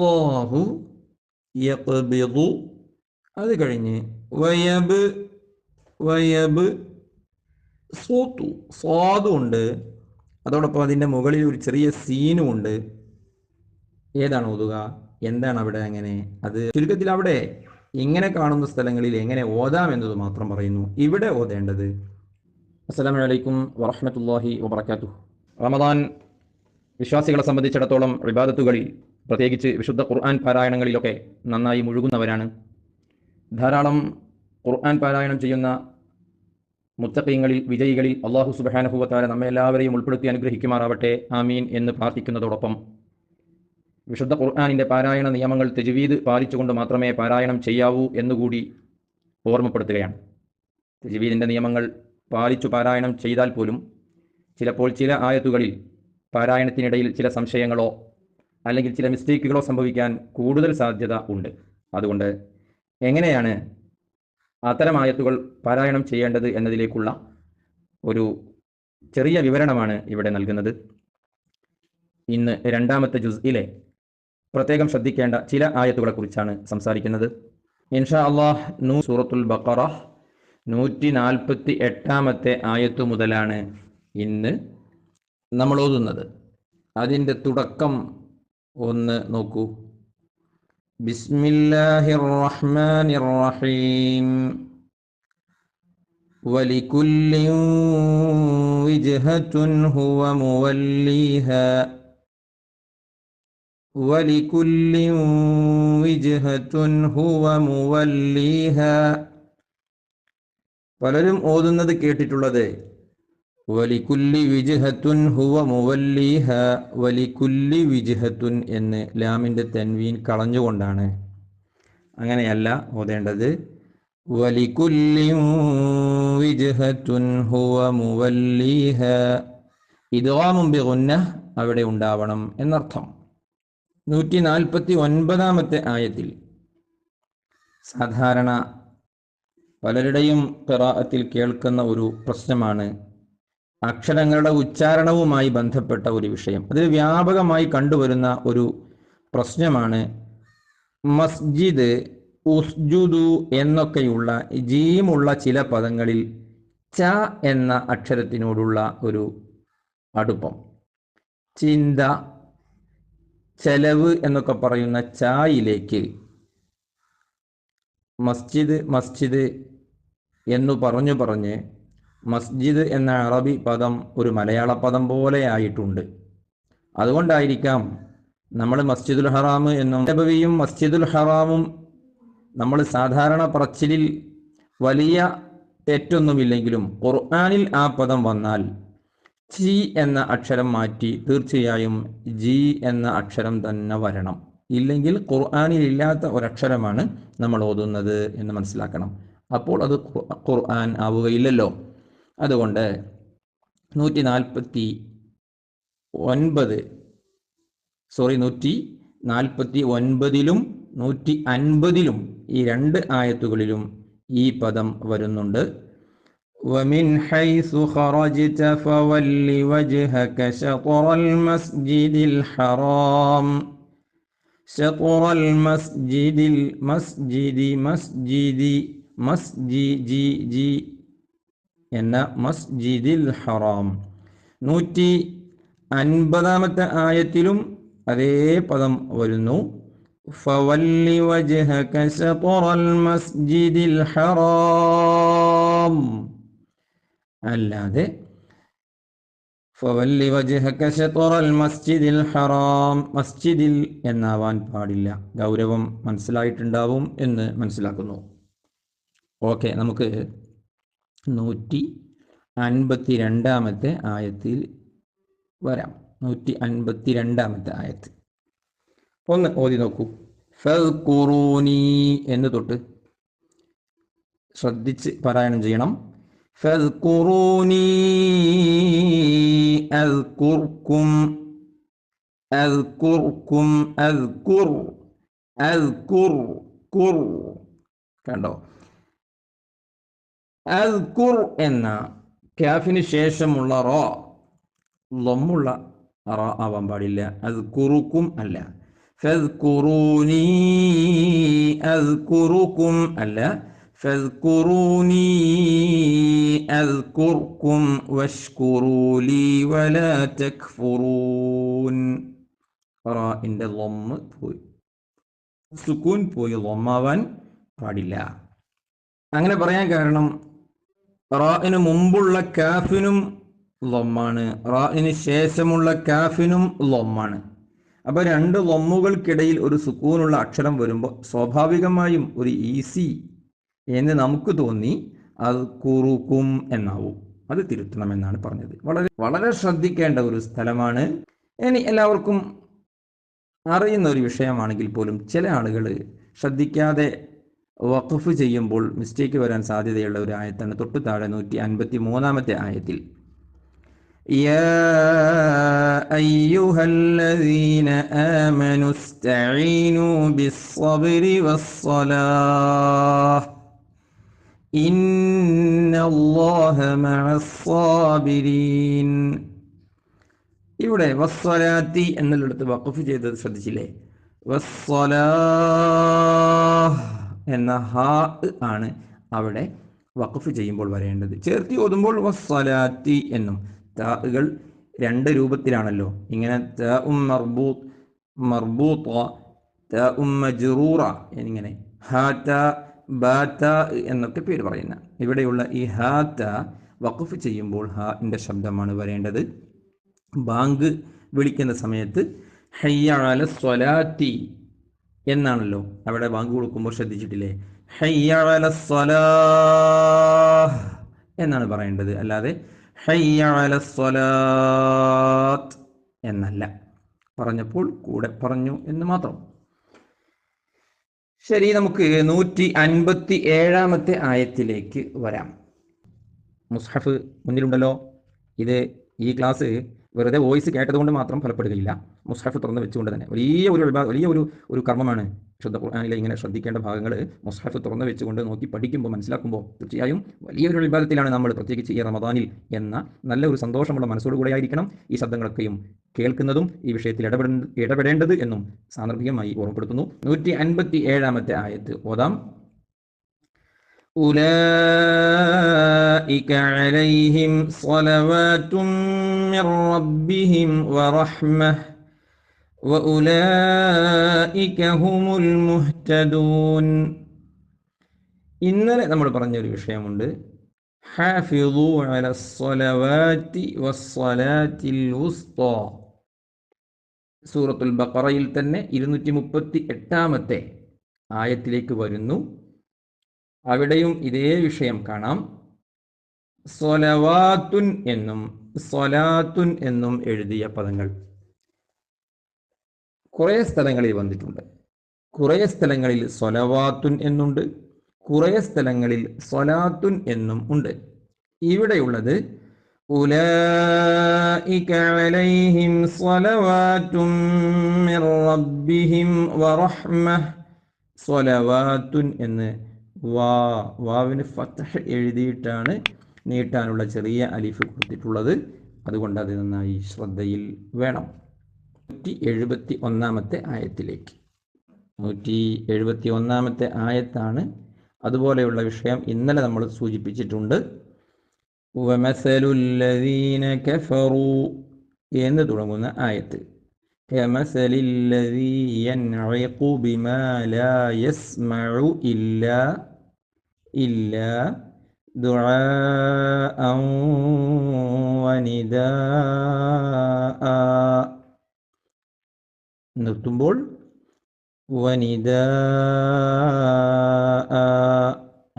അല്ലാഹു യഖ്ബിദു അത് കഴിഞ്ഞ് വയബ് വയബ് സോത്തു. സ്വാദും ഉണ്ട്. അതോടൊപ്പം അതിന്റെ മുകളിൽ ഒരു ചെറിയ സീനും ഉണ്ട്. ഏതാണ് ഓതുക? എന്താണ് അവിടെ അങ്ങനെ? അത് ചുരുക്കത്തിൽ അവിടെ ഇങ്ങനെ കാണുന്ന സ്ഥലങ്ങളിൽ എങ്ങനെ ഓതാം എന്നത് മാത്രം പറയുന്നു. ഇവിടെ ഓതേണ്ടത്. അസ്സലാമു അലൈക്കും വറഹ്മത്തുള്ളാഹി വബറകാതുഹു. റമദാൻ വിശ്വാസികളെ സംബന്ധിച്ചിടത്തോളം വിവാദത്തുകളിൽ പ്രത്യേകിച്ച് വിശുദ്ധ ഖുർആൻ പാരായണങ്ങളിലൊക്കെ നന്നായി മുഴുകുന്നവരാണ്. ധാരാളം ഖുർആൻ പാരായണം ചെയ്യുന്ന മുത്തക്കയങ്ങളിൽ വിജയികളിൽ അള്ളാഹു സുബാനഹുവത്താല നമ്മെ എല്ലാവരെയും ഉൾപ്പെടുത്തി അനുഗ്രഹിക്കുമാറാവട്ടെ. ആമീൻ എന്ന് പ്രാർത്ഥിക്കുന്നതോടൊപ്പം വിശുദ്ധ ഖുർആാനിന്റെ പാരായണ നിയമങ്ങൾ തെജുവീദ് പാലിച്ചുകൊണ്ട് മാത്രമേ പാരായണം ചെയ്യാവൂ എന്നുകൂടി ഓർമ്മപ്പെടുത്തുകയാണ്. തെജുവീദിന്റെ നിയമങ്ങൾ പാലിച്ചു പാരായണം ചെയ്താൽ പോലും ചിലപ്പോൾ ചില ആയത്തുകളിൽ പാരായണത്തിനിടയിൽ ചില സംശയങ്ങളോ അല്ലെങ്കിൽ ചില മിസ്റ്റേക്കുകളോ സംഭവിക്കാൻ കൂടുതൽ സാധ്യത ഉണ്ട്. അതുകൊണ്ട് എങ്ങനെയാണ് അത്തരം ആയത്തുകൾ പാരായണം ചെയ്യേണ്ടത് എന്നതിലേക്കുള്ള ഒരു ചെറിയ വിവരണമാണ് ഇവിടെ നൽകുന്നത്. ഇന്ന് രണ്ടാമത്തെ ജുസ്ഇലെ പ്രത്യേകം ശ്രദ്ധിക്കേണ്ട ചില ആയത്തുകളെക്കുറിച്ചാണ് സംസാരിക്കുന്നത്. ഇൻഷാ അള്ളാഹ് നൂ സൂറത്തുൽ ബക്കറ നൂറ്റി നാൽപ്പത്തി എട്ടാമത്തെ ആയത്തു മുതലാണ് ഇന്ന് നമ്മൾ ഓതുന്നത്. അതിന്റെ തുടക്കം ഒന്ന് നോക്കൂ ബിസ്മില്ലാഹിർ റഹ്മാനിർ റഹീം ولكل وجهة هو موليها ولكل وجهة هو موليها പലരും ഓതുന്നത് കേട്ടിട്ടുള്ളത് വലിക്കുല്ലി വിജഹത്തുൻ ഹുവ മുവല്ലീഹ വലിക്കുല്ലി വിജഹത്തുൻ എന്ന് ലാമിന്റെ തെൻവീൻ കളഞ്ഞുകൊണ്ടാണ് അങ്ങനെയല്ല ഓതേണ്ടത്. വലിക്കുല്ലി വിജ്ഹത്തുൻ ഹുവ അവിടെ ഉണ്ടാവണം എന്നർത്ഥം. നൂറ്റി നാൽപ്പത്തി ഒൻപതാമത്തെ ആയത്തിൽ സാധാരണ പലരുടെയും പിറാത്തിൽ കേൾക്കുന്ന ഒരു പ്രശ്നമാണ് അക്ഷരങ്ങളുടെ ഉച്ചാരണവുമായി ബന്ധപ്പെട്ട ഒരു വിഷയം. അതിൽ വ്യാപകമായി കണ്ടുവരുന്ന ഒരു പ്രശ്നമാണ് മസ്ജിദ് ഉസ്ജുദു എന്നൊക്കെയുള്ള ജീമുള്ള ചില പദങ്ങളിൽ ച എന്ന അക്ഷരത്തിനോടുള്ള ഒരു അടുപ്പം. ചിന്ത ചെലവ് എന്നൊക്കെ പറയുന്ന ചായിലേക്ക് മസ്ജിദ് മസ്ജിദ് എന്നു പറഞ്ഞു പറഞ്ഞ് മസ്ജിദ് എന്ന അറബി പദം ഒരു മലയാള പദം പോലെ ആയിട്ടുണ്ട്. അതുകൊണ്ടായിരിക്കാം നമ്മൾ മസ്ജിദുൽ ഹറാം എന്നും നബവിയും മസ്ജിദുൽ ഹറാമും നമ്മൾ സാധാരണ പറച്ചിലിൽ വലിയ തെറ്റൊന്നുമില്ലെങ്കിലും ഖുർആാനിൽ ആ പദം വന്നാൽ ജി എന്ന അക്ഷരം മാറ്റി തീർച്ചയായും ജി എന്ന അക്ഷരം തന്നെ വരണം. ഇല്ലെങ്കിൽ ഖുർആാനിൽ ഇല്ലാത്ത ഒരക്ഷരമാണ് നമ്മൾ ഓതുന്നത് എന്ന് മനസ്സിലാക്കണം. അപ്പോൾ അത് ഖുർആൻ ആവുകയില്ലല്ലോ. അതുകൊണ്ട് നൂറ്റി നാൽപ്പത്തി ഒൻപത് സോറി നൂറ്റി നാൽപ്പത്തി ഒൻപതിലും നൂറ്റി അൻപതിലും ഈ രണ്ട് ആയത്തുകളിലും ഈ പദം വരുന്നുണ്ട് ومن حيث خرجت فول وجهك شطر المسجد الحرام شطر المسجد المسجد مسجد مسجد جي എന്ന മസ്ജിദിൽ ഹറാം. നൂറ്റി അൻപതാമത്തെ ആയത്തിലും അതേ പദം വരുന്നു. മസ്ജിദിൽ ഹറാം. അല്ലാതെ മസ്ജിദിൽ ഹറാം. മസ്ജിദിൽ എന്നാവാൻ പാടില്ല. ഗൗരവം മനസ്സിലായിട്ടുണ്ടാവും എന്ന് മനസ്സിലാക്കുന്നു. ഓക്കെ നമുക്ക് നൂറ്റി അൻപത്തി രണ്ടാമത്തെ ആയത്തിൽ വരാം. നൂറ്റി അൻപത്തി രണ്ടാമത്തെ ആയത്ത് ഒന്ന് ഓതി നോക്കൂ. ഫൽഖുറൂനി എന്ന് തൊട്ട് ശ്രദ്ധിച്ച് പാരായണം ചെയ്യണം. ഫൽഖുറൂനി അൽഖുർക്കും അൽഖുർക്കും അൽഖുർ അൽഖുർ കുർ. കണ്ടോ? അൽഖുർ എന്ന ക്യാഫിന് ശേഷമുള്ള റോ ലൊമ്മുള്ള റോ ആവാൻ പാടില്ല. അത് കുറുക്കും അല്ല. ഫസ്കുറൂനി അസ്കുറുക്കും അല്ല. റാഇന്റെ ലൊമ്മ് പോയി. സുക്കൂൻ പോയി ലൊമ്മാവാൻ പാടില്ല. അങ്ങനെ പറയാൻ കാരണം റാഇന് മുമ്പുള്ള കാഫിനും ലൊമ്മാണ്. റാഇന് ശേഷമുള്ള കാഫിനും ലൊമ്മാണ്. അപ്പൊ രണ്ട് ലൊമ്മുകൾക്കിടയിൽ ഒരു സുക്കൂനുള്ള അക്ഷരം വരുമ്പോൾ സ്വാഭാവികമായും ഒരു ഈസി എന്ന് നമുക്ക് തോന്നി അത് കുറുക്കും എന്നാവും. അത് തിരുത്തണമെന്നാണ് പറഞ്ഞത്. വളരെ വളരെ ശ്രദ്ധിക്കേണ്ട ഒരു സ്ഥലമാണ്. ഇനി എല്ലാവർക്കും അറിയുന്ന ഒരു വിഷയമാണെങ്കിൽ പോലും ചില ആളുകൾ ശ്രദ്ധിക്കാതെ വഖഫ് ചെയ്യുമ്പോൾ മിസ്റ്റേക്ക് വരാൻ സാധ്യതയുള്ള ഒരു ആയത്താണ് തൊട്ടു താഴെ നൂറ്റി അൻപത്തി മൂന്നാമത്തെ ആയത്തിൽ ഇവിടെ വസ്വലാത്തി എന്നുള്ളിടത്ത് വഖഫ് ചെയ്തത് ശ്രദ്ധിച്ചില്ലേ? വസ്വലാ എന്ന ഹാ ആണ് അവിടെ വഖഫ് ചെയ്യുമ്പോൾ വരേണ്ടത്. ചേർത്തി ഓതുമ്പോൾ വസ്സലാത്തി എന്നും. താകൾ രണ്ട് രൂപത്തിലാണല്ലോ. ഇങ്ങനെ ത ഉം മർബൂത്ത് മർബൂത്ത ത ഉം മജ്റൂറ എന്നിങ്ങനെ. ഹാത്ത ബാത്ത എന്നൊക്കെ പേര് പറയുന്ന. ഇവിടെയുള്ള ഈ ഹാത്ത വഖഫ് ചെയ്യുമ്പോൾ ഹാന്റെ ശബ്ദമാണ് വരേണ്ടത്. ബാങ്ക് വിളിക്കുന്ന സമയത്ത് ഹയ്യാല സ്വലാത്തി എന്നാണല്ലോ അവിടെ ബാങ്ക് കൊടുക്കുമ്പോൾ ശ്രദ്ധിച്ചിട്ടില്ലേ? എന്നാണ് പറയേണ്ടത്. അല്ലാതെ എന്നല്ല. പറഞ്ഞപ്പോൾ കൂടെ പറഞ്ഞു എന്ന് മാത്രം. ശരി നമുക്ക് നൂറ്റി അൻപത്തി ഏഴാമത്തെ ആയത്തിലേക്ക് വരാം. മുസ്ഹഫ് മുന്നിലുണ്ടല്ലോ. ഇത് ഈ ക്ലാസ് വെറുതെ വോയിസ് കേട്ടതുകൊണ്ട് മാത്രം ഫലപ്പെടുകയില്ല. മുസ്ഹഫ് തുറന്ന് വെച്ചുകൊണ്ട് തന്നെ. വലിയ ഒരു വലിയ ഒരു ഒരു കർമ്മമാണ് ശ്രദ്ധ ഇങ്ങനെ ശ്രദ്ധിക്കേണ്ട ഭാഗങ്ങൾ മുസ്ഹഫ് തുറന്ന് വെച്ചുകൊണ്ട് നോക്കി പഠിക്കുമ്പോൾ മനസ്സിലാക്കുമ്പോൾ തീർച്ചയായും വലിയൊരു വിഭാഗത്തിലാണ് നമ്മൾ പ്രത്യേകിച്ച് ഈ റമദാനിൽ എന്ന നല്ല ഒരു സന്തോഷമുള്ള മനസ്സോടുകൂടെ ആയിരിക്കണം ഈ ശബ്ദങ്ങളൊക്കെയും കേൾക്കുന്നതും ഈ വിഷയത്തിൽ ഇടപെട ഇടപെടേണ്ടത് എന്നും സാന്ദർഭികമായി ഓർമ്മപ്പെടുത്തുന്നു. നൂറ്റി അൻപത്തി ഏഴാമത്തെ ആയത്ത് ഓതാം. أولئك عليهم صلوات من ربهم ورحمة وأولئك هم المهتدون ഇന്നലെ നമ്മൾ പറഞ്ഞൊരു വിഷയമുണ്ട് ഹാഫിളു അല സ്വലവാറ്റി വസ്സലാറ്റിൽ വുസ്ത സൂറത്തുൽ ബഖറയിൽ തന്നെ ഇരുന്നൂറ്റി മുപ്പത്തി എട്ടാമത്തെ ആയത്തിലേക്ക് വരുന്നു അവിടെയും ഇതേ വിഷയം കാണാം. സ്വലവാത്തുൻ എന്നും സ്വലാത്തുൻ എന്നും എഴുതിയ പദങ്ങൾ. കുറേ സ്ഥലങ്ങളിൽ വന്നിട്ടുണ്ട്. കുറേ സ്ഥലങ്ങളിൽ സ്വലവാത്തുൻ എന്നുണ്ട്. കുറേ സ്ഥലങ്ങളിൽ സ്വലാത്തുൻ എന്നും ഉണ്ട്. ഇവിടെയുള്ളത് സ്വലവാത്തുൻ എന്ന് വാ വാവിന് ഫത്തഹ് എഴുതിയിട്ടാണ് നീട്ടാനുള്ള ചെറിയ അലിഫ് കൊടുത്തിട്ടുള്ളത്. അതുകൊണ്ട് അത് നന്നായി ശ്രദ്ധയിൽ വേണം. നൂറ്റി എഴുപത്തി ഒന്നാമത്തെ ആയത്തിലേക്ക്. നൂറ്റി എഴുപത്തി ഒന്നാമത്തെ ആയത്താണ് അതുപോലെയുള്ള വിഷയം ഇന്നലെ നമ്മൾ സൂചിപ്പിച്ചിട്ടുണ്ട്. എന്ന് തുടങ്ങുന്ന ആയത്ത്. كمثل الذي ينعق بما لا يسمع إلا إلا دعاء ونداء നിർത്തുമ്പോൾ വനിദാ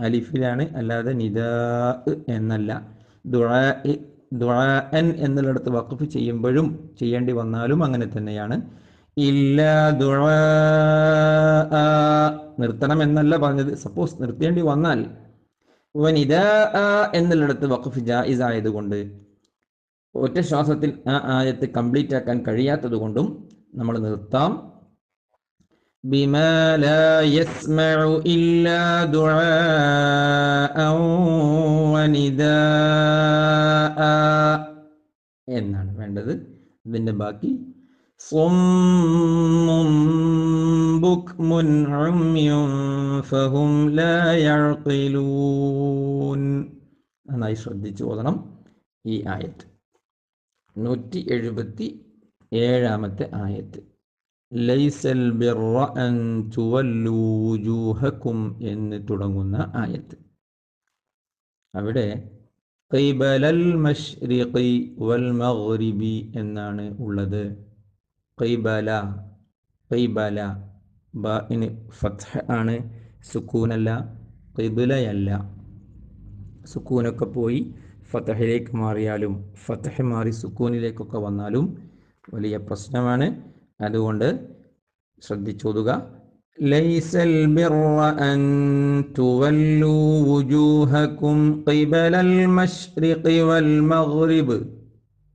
അലിഫിലാണ് അല്ലാതെ നിദാ എന്നല്ല ദുആ ദുആൻ എന്നുള്ളിടത്ത് വഖഫ് ചെയ്യുമ്പോഴും ചെയ്യേണ്ടി വന്നാലും അങ്ങനെ തന്നെയാണ്. ഇല്ല ദുആ നിർത്തണം എന്നല്ല പറഞ്ഞത്. സപ്പോസ് നിർത്തേണ്ടി വന്നാൽ. വനിദാ എന്നുള്ളിടത്ത് വഖഫ് ജായിസ് ആയതുകൊണ്ട് ഒറ്റ ശ്വാസത്തിൽ ആ ആയത്ത് കംപ്ലീറ്റ് ആക്കാൻ കഴിയാത്തത് കൊണ്ടും നമ്മൾ നിർത്താം. بما لا يسمع إلا دعاء ونداء എന്നാണ് വേണ്ടത് ഇതിൻ്റെ ബാക്കി صم بكم عمي فهم لا يعقلون നന്നായി ശ്രദ്ധിച്ചു ഓതണം ഈ ആയത്ത് നൂറ്റി എഴുപത്തി ഏഴാമത്തെ ആയത്ത് ലൈസൽ ബിർറ എന്ന് തുടങ്ങുന്ന ആയത്ത്. അവിടെ വൽ മഗ്രിബി എന്നാണ് ഉള്ളത്. ഖൈബല ഖൈബല ബാഇന് ഫത്ഹ് ആണ് സുക്കൂനല്ല കൈബലയല്ല സുക്കൂനൊക്കെ പോയി ഫതഹിലേക്ക് മാറിയാലും ഫതഹ് മാറി സുക്കൂനിലേക്കൊക്കെ വന്നാലും വലിയ പ്രശ്നമാണ്. അതുകൊണ്ട് ശ്രദ്ധിച്ചോതുക.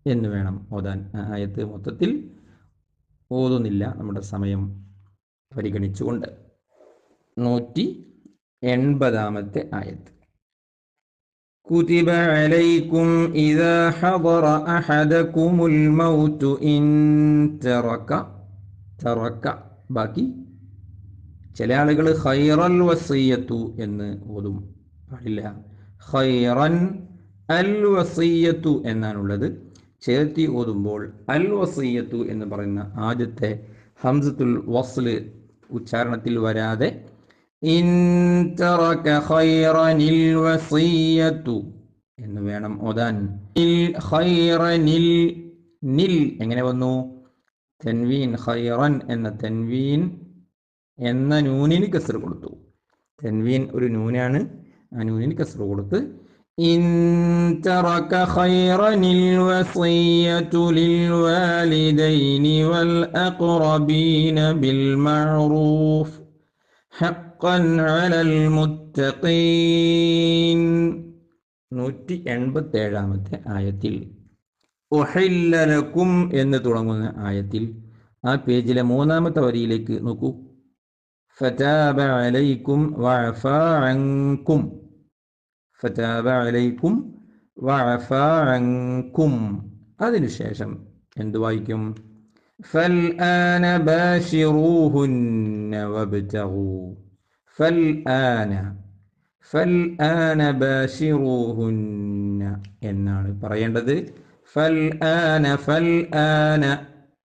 എന്ന് വേണം ഓതാൻ. ആയത്ത് മൊത്തത്തിൽ ഓതുന്നില്ല നമ്മുടെ സമയം പരിഗണിച്ചുകൊണ്ട്. നൂറ്റി എൺപതാമത്തെ ആയത്ത്. كتب عليكم إذا حضر أحدكم الموت إن ترك ترك ബാക്കി ചില ആളുകൾ ഖൈറൽ വസീയത്തു എന്ന് ഓതും പാടില്ല ഖൈറൻ അൽ വസീയത്തു എന്നാണുള്ളത് ചേർത്തി ഓതുമ്പോൾ അൽ വസീയത്തു എന്ന് പറയുന്ന ആദ്യത്തെ ഹംസത്തുൽ വസ്ല് ഉച്ചാരണത്തിൽ വരാതെ എന്ന് വേണം ഇൽ ഖൈറനിൽ നിൽ എങ്ങനെ വന്നു? തെൻവീൻ ഖൈറൻ എന്ന തെൻവീൻ എന്ന നൂനിന് കസർ കൊടുത്തു. തെൻവീൻ ഒരു നൂനാണ് ആ നൂനിന് കസർ കൊടുത്ത് ഇൻ ഖൈറനിൽ ലിൽ വാലിദൈനി വൽ ബിൽ ഹഖൻ അലൽ മുത്തഖീൻ നൂറ്റി എൺപത്തി ഏഴാമത്തെ ആയത്തിൽ ഒഹല്ലലക്കും എന്ന് തുടങ്ങുന്ന ആയത്തിൽ. ആ പേജിലെ മൂന്നാമത്തെ വരിയിലേക്ക് നോക്കൂ. ഫതാബ അലൈക്കും വഅഫ അൻകും. ഫതാബ അലൈക്കും വഅഫ അതിനുശേഷം എന്ത് വായിക്കും? ഫൽ ആന ബാഷിറൂഹുന്ന വബ്തഗൂ. എന്നാണ് പറയേണ്ടത്. ഫൽആന ഫൽആന.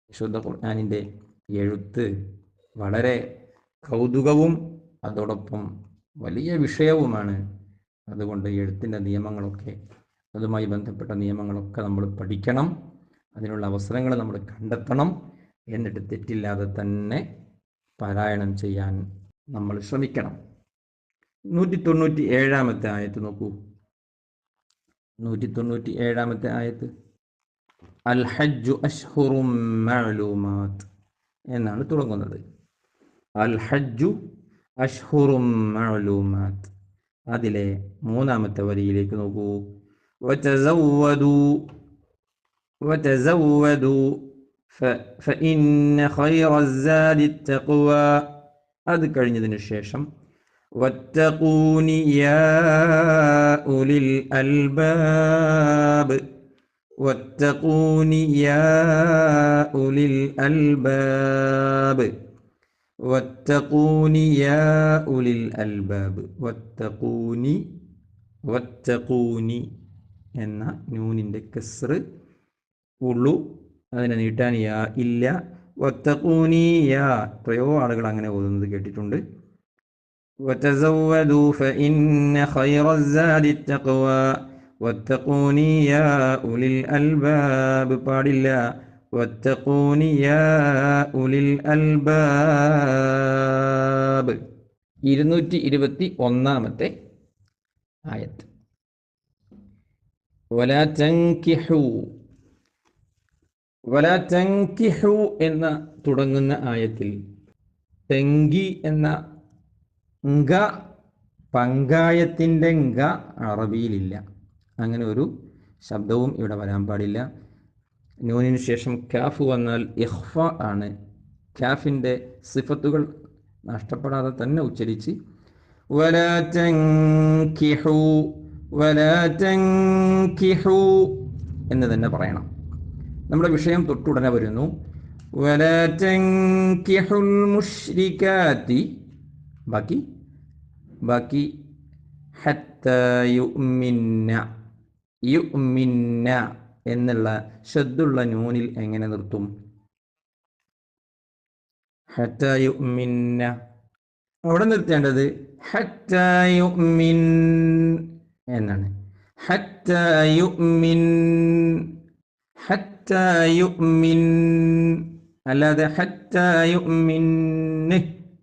വിശുദ്ധ ഖുർആാനിന്റെ എഴുത്ത് വളരെ കൗതുകവും അതോടൊപ്പം വലിയ വിഷയവുമാണ്. അതുകൊണ്ട് എഴുത്തിന്റെ നിയമങ്ങളൊക്കെ അതുമായി ബന്ധപ്പെട്ട നിയമങ്ങളൊക്കെ നമ്മൾ പഠിക്കണം. അതിനുള്ള അവസരങ്ങൾ നമ്മൾ കണ്ടെത്തണം. എന്നിട്ട് തെറ്റില്ലാതെ തന്നെ പാരായണം ചെയ്യാൻ നമ്മൾ ശ്രമിക്കണം നൂറ്റി തൊണ്ണൂറ്റി ഏഴാമത്തെ ആയത്ത് നോക്കൂ നൂറ്റി തൊണ്ണൂറ്റി ഏഴാമത്തെ ആയത്ത് അൽ ഹജ്ജു അഷ്ഹുറും മഅലൂമാത്ത് എന്നാണ് തുടങ്ങുന്നത് അൽ ഹജ്ജു അഷ്ഹുറും മഅലൂമാത്ത് അതിലെ മൂന്നാമത്തെ വരിയിലേക്ക് നോക്കൂ വതസവ്വദൂ وتزودوا ف- فإن خير الزاد التقوى അത് കഴിഞ്ഞതിനു ശേഷം ഉലിൽ ഉലിൽ ഉലിൽ എന്ന നൂനിന്റെ കെസ്റ് ഉള്ളു. അതിനെ നീട്ടാൻ യാ ഇല്ല വത്തക്കൂനി യാ എത്രയോ ആളുകൾ അങ്ങനെ ഓതുന്നത് കേട്ടിട്ടുണ്ട് وتزودوا فإن خير الزاد التقوى واتقوني يا أولي الألباب പാടില്ല واتقوني يا أولي الألباب ഇരുന്നൂറ്റി ഇരുപത്തി ഒന്നാമത്തെ ആയത്ത് ولا تنكحوا വല എന്ന തുടങ്ങുന്ന ആയത്തിൽ തെങ്കി എന്ന ഗ പങ്കായത്തിന്റെ ഗ അറബിയിലില്ല. അങ്ങനെ ഒരു ശബ്ദവും ഇവിടെ വരാൻ പാടില്ല. നൂനിന് ശേഷം ക്യാഫ് വന്നാൽ ഇഹ്ഫ ആണ്. ക്യാഫിന്റെ സിഫത്തുകൾ നഷ്ടപ്പെടാതെ തന്നെ ഉച്ചരിച്ച് വല തങ്കിഹു എന്ന് തന്നെ പറയണം. നമ്മുടെ വിഷയം തൊട്ടുടനെ വരുന്നു. മുഷ്രിക്കാത്തി ബാക്കി? ബാക്കി? എന്നുള്ള ശബ്ദുള്ള നൂനിൽ എങ്ങനെ നിർത്തും? അവിടെ നിർത്തേണ്ടത് എന്നാണ്. അല്ലാതെ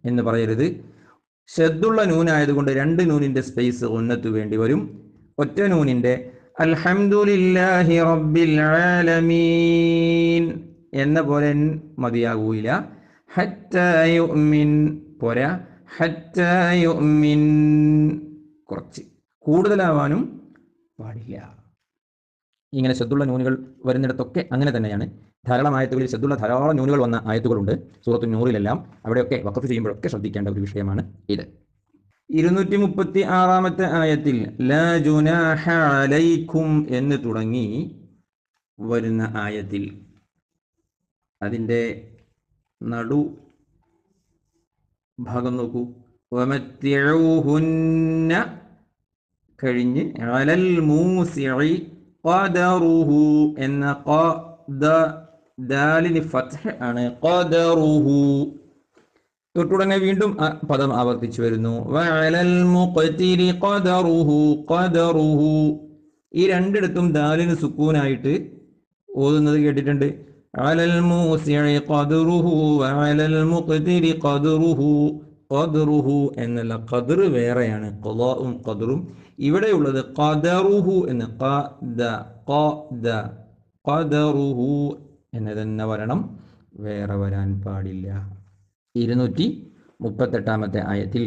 എന്ന് പറയരുത്. ഷദ്ദുള്ള നൂനായതുകൊണ്ട് രണ്ട് നൂനിന്റെ സ്പേസ് ഉന്നത്ത് വേണ്ടി വരും. ഒറ്റ നൂനിന്റെ അൽഹംദുലില്ലാഹി റബ്ബിൽ ആലമീൻ എന്ന പോലെ മതിയാകൂല. പോരാ. കുറച്ച്. കൂടുതലാവാനും പാടില്ല. ഇങ്ങനെ ശബ്ദുള്ള ന്യൂനുകൾ വരുന്നിടത്തൊക്കെ അങ്ങനെ തന്നെയാണ്. ധാരാളം ആയത്തുകളിൽ ശബ്ദുള്ള ധാരാളം നൂനുകൾ വന്ന ആയത്തുകളുണ്ട്. സൂറത്തു നൂറിലെല്ലാം. അവിടെയൊക്കെ വക്കഫ് ചെയ്യുമ്പോഴൊക്കെ ശ്രദ്ധിക്കേണ്ട ഒരു വിഷയമാണ് ഇത്. ഇരുന്നൂറ്റി മുപ്പത്തി ആറാമത്തെ ആയത്തിൽ ലാ ജുനാഹ അലൈക്കും എന്ന് തുടങ്ങി വരുന്ന ആയത്തിൽ അതിന്റെ നടു ഭാഗം നോക്കൂ. കഴിഞ്ഞ് അലൽ മൂസിഇ എന്ന ദാലിന് ഫത്ഹ് ആണ്. തൊട്ടുടനെ വീണ്ടും പദം ആവർത്തിച്ചു വരുന്നു. ഈ രണ്ടിടത്തും ദാലിന് സുക്കൂനായിട്ട് ഓതുന്നത് കേട്ടിട്ടുണ്ട്. എന്നല്ല ഖദർ വേറെയാണ്. ഖളാഉം ഖദറും ഇവിടെയുള്ളത് ഖദറുഹു എന്ന് ഖദ ഖദ ഖദറുഹു എന്ന് തന്നെ വരണം വേറെ വരാൻ പാടില്ല ഇരുന്നൂറ്റി മുപ്പത്തെട്ടാമത്തെ ആയത്തിൽ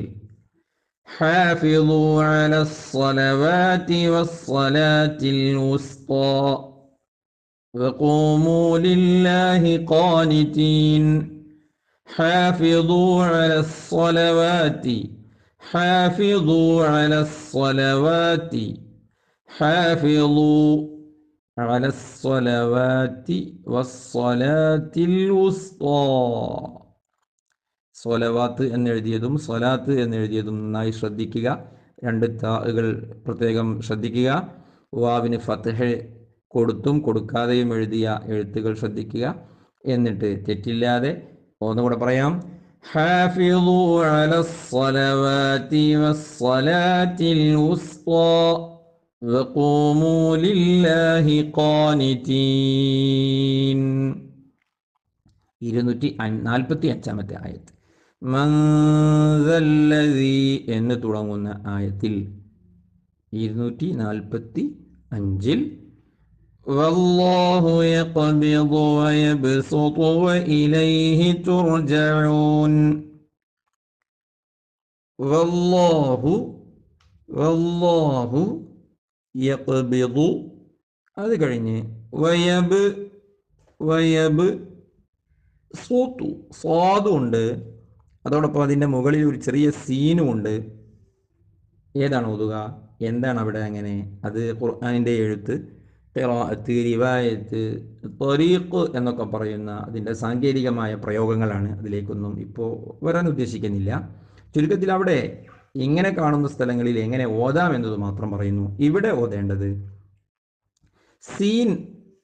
حافظوا على الصلوات والصلاة الوسطى وقوموا لله قانتين حافظوا على الصلوات حافظوا على الصلوات حافظوا على الصلوات والصلاة الوسطى സ്വലവാത്ത് എന്നെഴുതിയതും സ്വലാത്ത് എന്നെഴുതിയതും നന്നായി ശ്രദ്ധിക്കുക രണ്ട് താകൾ പ്രത്യേകം ശ്രദ്ധിക്കുക വാവിന് ഫത്തഹ് കൊടുത്തും കൊടുക്കാതെയും എഴുതിയ എഴുത്തുകൾ ശ്രദ്ധിക്കുക എന്നിട്ട് തെറ്റില്ലാതെ ഒന്നുകൂടെ പറയാം حافظوا على الصلوات والصلاة الوسطى وقوموا لله قانتين ഇരുന്നൂറ്റി നാൽപ്പത്തി അഞ്ചാമത്തെ ആയത്ത് മന്ദല്ലതി എന്ന് തുടങ്ങുന്ന ആയത്തിൽ ഇരുന്നൂറ്റി നാൽപ്പത്തി അഞ്ചിൽ والله يقبض ويبسط وإليه ترجعون والله والله يقبض അത് കഴിഞ്ഞ് വയബ് വയബ് സൂത്തു സ്വാദുണ്ട് അതോടൊപ്പം അതിൻ്റെ മുകളിൽ ഒരു ചെറിയ സീനും ഉണ്ട് ഏതാണ് ഓതുക എന്താണ് അവിടെ അങ്ങനെ അത് ഖുർആാനിൻ്റെ എഴുത്ത് ഖിറാഅത്ത് റിവായത്ത് ത്വരീഖ് എന്നൊക്കെ പറയുന്ന അതിന്റെ സാങ്കേതികമായ പ്രയോഗങ്ങളാണ് അതിലേക്കൊന്നും ഇപ്പോൾ വരാൻ ഉദ്ദേശിക്കുന്നില്ല. ചുരുക്കത്തിൽ അവിടെ ഇങ്ങനെ കാണുന്ന സ്ഥലങ്ങളിൽ എങ്ങനെ ഓതാം എന്നത് മാത്രം പറയുന്നു. ഇവിടെ ഓതേണ്ടത് സീൻ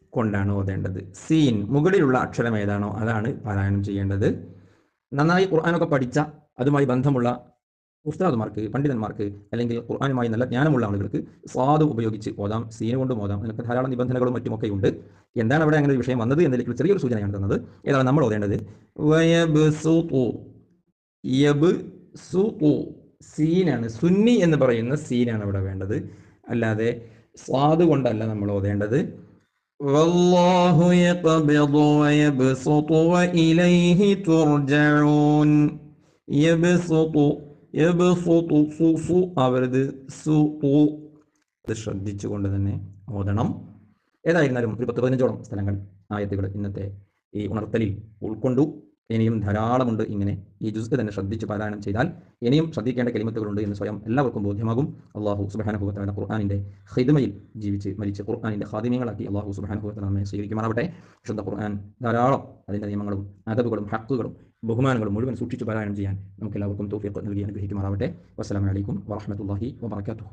കൊണ്ടാണ് ഓതേണ്ടത്. സീൻ മുകളിലുള്ള അക്ഷരം ഏതാണോ അതാണ് പാരായണം ചെയ്യേണ്ടത്. നന്നായി ഖുർആാനൊക്കെ പഠിച്ച അതുമായി ബന്ധമുള്ള ഉസ്താദുമാർക്ക് പണ്ഡിതന്മാർക്ക് അല്ലെങ്കിൽ ഖുർആാനുമായി നല്ല ജ്ഞാനമുള്ള ആളുകൾക്ക് സ്വാദ് ഉപയോഗിച്ച് ഓതാം സീന കൊണ്ട് ഓതാം അതിനൊക്കെ ധാരാളം നിബന്ധനകളും മറ്റുമൊക്കെ ഉണ്ട്. എന്താണ് അവിടെ അങ്ങനെ ഒരു വിഷയം വന്നത് എന്നതിലേക്ക് ചെറിയൊരു സൂചനയാണ് തന്നത്. ഏതാണ് നമ്മൾ ഓതേണ്ടത്? സീനാണ്. സുന്നി എന്ന് പറയുന്ന സീനാണ് അവിടെ വേണ്ടത്. അല്ലാതെ സ്വാദ് കൊണ്ടല്ല നമ്മൾ ഓതേണ്ടത്. വല്ലാഹു യഖബിദു വയബ്സുതു വഇലൈഹി തുർജഊൻ. യബ്സുതു അവരത് ശ്രദ്ധിച്ചു ശ്രദ്ധിച്ചുകൊണ്ട് തന്നെ ഓതണം. ഏതായിരുന്നാലും ഒരു പത്ത് പതിനഞ്ചോളം സ്ഥലങ്ങൾ ആയത്തുകൾ ഇന്നത്തെ ഈ ഉണർത്തലിൽ ഉൾക്കൊണ്ടു. ഇനിയും ധാരാളമുണ്ട് ഇങ്ങനെ ഈ ജുസ് തന്നെ ശ്രദ്ധിച്ച് പാരായണം ചെയ്താൽ ഇനിയും ശ്രദ്ധിക്കേണ്ട കെളിമത്തുകളുണ്ട് എന്ന് സ്വയം എല്ലാവർക്കും ബോധ്യമാകും. അള്ളാഹു സുബാനുഭവത്തായ ഖുർആാനിന്റെ ഹിദ്മയിൽ ജീവിച്ച് മരിച്ച് ഖുർആാനിന്റെ ഹാദിമ്യങ്ങളാക്കി അള്ളാഹു സുബാനുഭവത്തെ നമ്മെ സ്വീകരിക്കുമാറാവട്ടെ. ശുദ്ധ ഖുർആൻ ധാരാളം അതിന്റെ നിയമങ്ങളും അതബുകളും ഹക്കുകളും ബഹുമാനങ്ങളും മുഴുവൻ സൂക്ഷിച്ചു പാരായണം ചെയ്യാൻ നമുക്ക് എല്ലാവർക്കും തോഫിയൊക്കെ നൽകി അനുഗ്രഹിക്കുമാറാവട്ടെ. വസ്സലാമലൈക്കും വാഹമത്തല്ലാഹി വബർക്കാത്തു